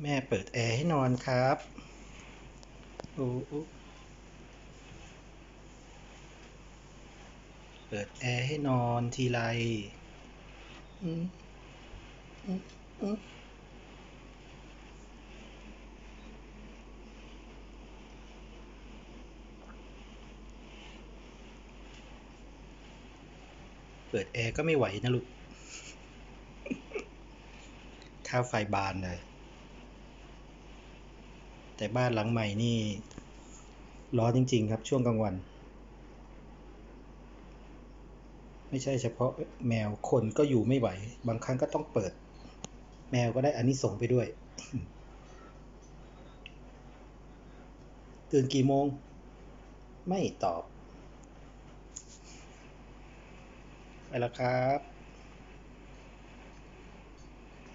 แม่เปิดแอร์ให้นอนครับโอ้โอ้เปิดแอร์ให้นอนทีไรอืมอืมอืมเปิดแอร์ก็ไม่ไหวนะลูก ค่าไฟบานเลย แต่บ้านหลังใหม่นี่ร้อนจริง ๆ ครับช่วงกลางวัน ไม่ใช่เฉพาะแมวคนก็อยู่ไม่ไหว บางครั้งก็ต้องเปิด แมวก็ได้อานิสงส์ไปด้วย ตื่นกี่โมง ไม่ตอบไปแล้วครับ